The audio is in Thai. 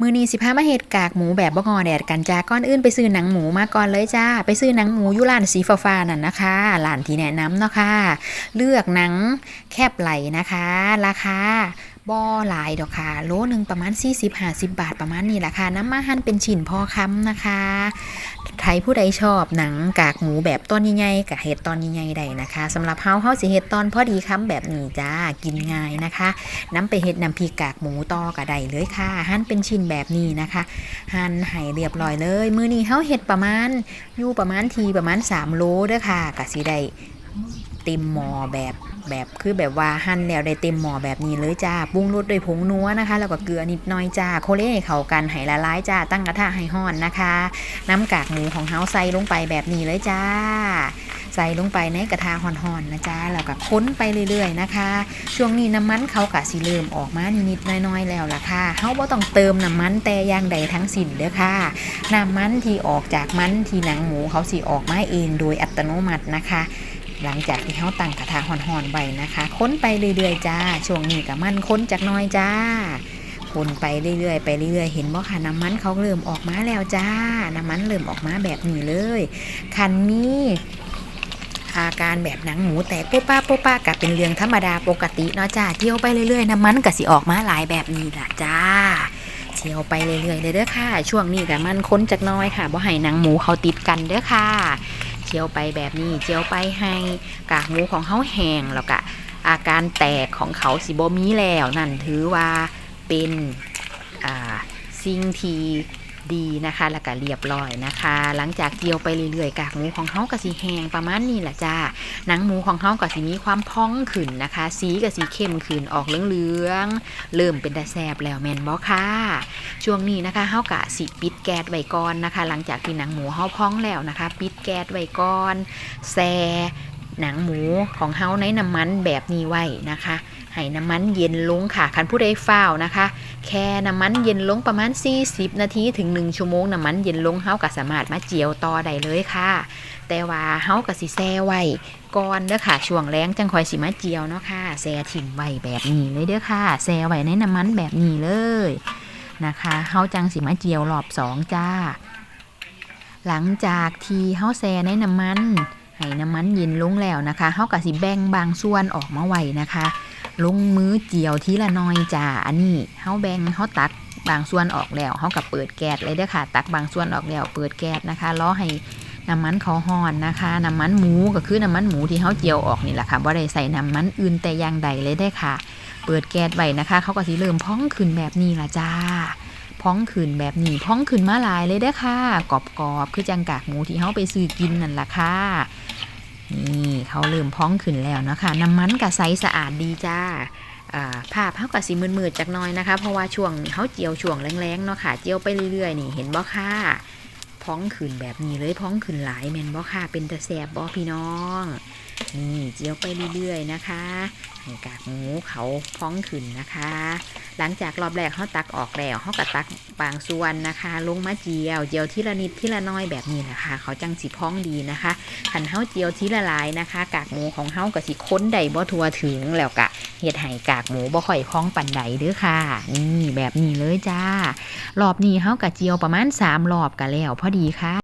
มือนี้สิพามาเห็ดกากหมูแบบบ่งอแดดกันจ้าก้อนอื่นไปซื้อหนังหมูมาก่อนเลยจ้า ไปซื้อหนังหมูอยู่ร้านสีฟ้าๆนั่นนะคะร้านที่แนะนำเนาะค่ะเลือกหนังแคบไหลนะคะ ราคาบ่หลายดอกค่ะ โลหนึ่งประมาณ 40-50 บาทประมาณนี้แหละค่ะ น้ำมาหั่นเป็นชิ้นพอคำนะคะ ใครผู้ใดชอบหนังกากหมูแบบตอนใหญ่ๆกับเห็ดตอนใหญ่ๆได้นะคะสำหรับเฮาเฮาสิเห็ดตอนพอดีคำแบบนี้จ้ากินง่ายนะคะน้ำไปเห็ดน้ำพริกกากหมูต่อก็ได้เลยค่ะหั่นเป็นชิ้นแบบนี้นะคะหั่นให้เรียบร้อยเลย มื้อนี้เฮาเห็ดประมาณอยู่ประมาณทีประมาณ3โลเด้อค่ะกะสิได้ เต็มหม้อแบบแบบคือแบบว่าหั่นแล้วได้เต็มหม้อแบบนี้เลยจ้าปรุงรสด้วยผงนัวนะคะ แล้วก็เกลือนิดหน่อยจ้าโคเล่เข้ากันให้ละลายจ้าตั้งกระทะให้ร้อนนะคะ น้ำกากหมูของเฮาใส่ลงไปแบบนี้เลยจ้า ใส่ลงไปในกระทะห่อนๆนะจ๊ะแล้วก็ค้นไปเรื่อยๆนะคะ ช่วงนี้น้ำมันเขากะสิเริ่มออกมานิดๆน้อยๆแล้วล่ะค่ะเฮาบ่ต้องเติมน้ำมันแต่อย่างใดทั้งสิ้นเด้อค่ะน้ำมันที่ออกจากมันที่หนังหมูเขาสิออกมาเองโดยอัตโนมัตินะคะ หลังจากที่เฮาตั้งกระทะห่อนๆไว้นะคะ ค้นไปเรื่อยๆจ้า ช่วงนี้ก็มันค้นจากน้อยจ้าคนไปเรื่อยๆไปเรื่อยๆ เห็นบ่ค่ะน้ำมันเขาเริ่มออกมาแล้วจ้า น้ำมันเริ่มออกมาแบบนี้เลยคันมีอาการแบบหนังหมูแตกโป๊ะป้าโป๊ะป้ากับเป็นเรื่องธรรมดาปกติเนาะจ้าเที่ยวไปเรื่อยๆน้ำมันก็สิออกมาหลายแบบนี้ล่ะจ้าเที่ยวไปเรื่อยๆเลยเด้อค่ะ ช่วงนี้ก็มันค้นจากน้อยค่ะบ่ให้หนังหมูเขาติดกันเด้อค่ะ เที่ยวไปแบบนี้เที่ยวไปให้กากหมูของเขาแห้งแล้วก็อาการแตกของเขาสิบ่มีแล้วนั่นถือว่าเป็นสิ่งที่ ดีนะคะ แล้วก็เรียบร้อยนะคะ หลังจากเจียวไปเรื่อยๆกากหมูของเขาก็สิแห้งประมาณนี้แหละจ้าหนังหมูของเขาก็สิมีความพองขึ้นนะคะ สีก็สีเข้มขึ้นออกเหลืองๆเริ่มเป็นตาแซบแล้วแมนบอค่ะช่วงนี้นะคะเฮากะสิปิดแก๊สไว้ก่อนนะคะ หลังจากที่หนังหมูเฮาพองแล้วนะคะ ปิดแก๊สไว้ก่อนแซ่ หนังหมูของเฮาในน้ำมันแบบนี้ไว้นะคะให้น้ำมันเย็นลงค่ะคันผู้ใดฝ้าวนะคะ แค่น้ำมันเย็นลงประมาณ 40 นาทีถึง 1 ชั่วโมงน้ำมันเย็นลงเฮาก็สามารถมาเจียวต่อได้เลยค่ะ แต่ว่าเฮาก็สิแซ่ไว้ก่อนเด้อค่ะ ช่วงแรงจังคอยสิมาเจียวเนาะค่ะแซ่ถิ่มไว้แบบนี้เลยเด้อค่ะแซ่ไว้ในน้ำมันแบบนี้เลยนะคะเฮาจังสิมาเจียวรอบสองจ้า หลังจากที่เฮาแซ่ในน้ำมัน ให้น้ำมันเย็นลงแล้วนะคะเฮาก็สิแบ่งบางส่วนออกมาไว้นะคะ ลงมือเจียวทีละน้อยจ้าอันนี้เฮาแบ่งเฮาตักบางส่วนออกแล้วเฮาก็เปิดแก๊สเลยเด้อค่ะ ตักบางส่วนออกแล้วเปิดแก๊สนะคะรอให้น้ำมันเขาฮ้อนนะคะ น้ำมันหมูก็คือน้ำมันหมูที่เฮาเจียวออกนี่แหละค่ะบ่ได้ใส่น้ำมันอื่นแต่อย่างใดเลยได้อค่ะ เปิดแก๊สไว้นะคะเขาก็สิเริ่มพองขึ้นแบบนี้ล่ะจ้าพองขึ้นแบบนี้พองขึ้นมาหลายเลยเด้อค่ะกรอบๆคือจังกากหมูที่เฮาไปซื้อกินนั่นแหละค่ะ นี่เขาเริ่มพองขึ้นแล้วนะคะน้ำมันกับใสสะอาดดีจ้าอ่าภาพเขากับสีมืดๆจากน้อยนะคะ เพราะว่าช่วงเขาเจียวช่วงแรงๆเนาะค่ะ เจียวไปเรื่อยๆนี่เห็นบ่ค่ะ พ้องขึ้นแบบนี้เลยพ้องขึ้นหลายแมนบ่ค่ะ เป็นตะแสบบ่พี่น้อง นี่เจียวไปเรื่อยๆนะคะกากหมูเขาพ้องขึ้นนะคะ หลังจากรอบแรกเขาตักออกแล้วเขาก็ตักบางส่วนนะคะ ลงมาเจียว เจียวทีละนิดทีละน้อยแบบนี้นะคะ เขาจังสิพ้องดีนะคะขันเฮาเจียวทีละลายนะคะ กากหมูของเฮาก็สิค้นได้บ่ทัวถึงแล้วก็เฮ็ดให้กากหมูบ่ค่อยพ้องปานใดเด้อค่ะ นี่แบบนี้เลยจ้ารอบนี้เฮาก็เจียวประมาณ3รอบก็แล้วพอดีค่ะ